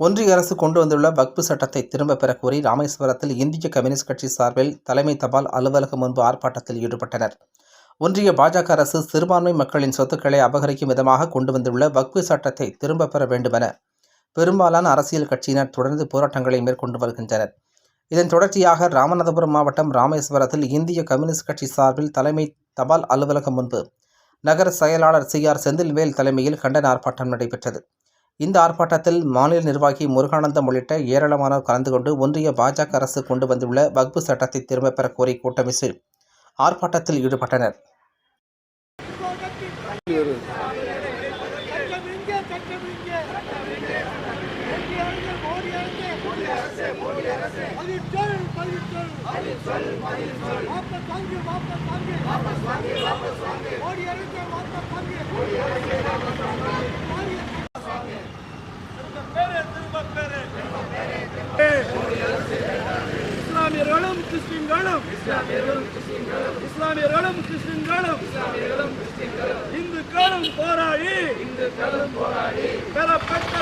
ஒன்றிய அரசு கொண்டு வந்துள்ள வக்பு சட்டத்தை திரும்பப் பெற கோரி ராமேஸ்வரத்தில் இந்திய கம்யூனிஸ்ட் கட்சி சார்பில் தலைமை தபால் அலுவலகம் முன்பு ஆர்ப்பாட்டத்தில் ஈடுபட்டனர். ஒன்றிய பாஜக அரசு சிறுபான்மை மக்களின் சொத்துக்களை அபகரிக்கும் விதமாக கொண்டு வந்துள்ள வக்பு சட்டத்தை திரும்பப் பெற வேண்டுமென பெரும்பாலான அரசியல் கட்சியினர் தொடர்ந்து போராட்டங்களை மேற்கொண்டு வருகின்றனர். இதன் தொடர்ச்சியாக ராமநாதபுரம் மாவட்டம் ராமேஸ்வரத்தில் இந்திய கம்யூனிஸ்ட் கட்சி சார்பில் தலைமை தபால் அலுவலகம் முன்பு நகர செயலாளர் சி ஆர் செந்தில்வேல் தலைமையில் கண்டன ஆர்ப்பாட்டம் நடைபெற்றது. இந்த ஆர்ப்பாட்டத்தில் மாநில நிர்வாகி முருகானந்தம் உள்ளிட்ட ஏராளமானோர் கலந்து கொண்டு ஒன்றிய பாஜக அரசு கொண்டு வந்துள்ள வக்பு சட்டத்தை திரும்பப் பெற கோரி கூட்டமைத்து ஆர்ப்பாட்டத்தில் ஈடுபட்டனர். சட்டமிங்க இஸ்லாமியர்களும் கிறிஸ்டின்களும் இஸ்லாமியர்களும் கிறிஸ்டின்களும் இந்துக்களும் போராடி பெறப்பட்ட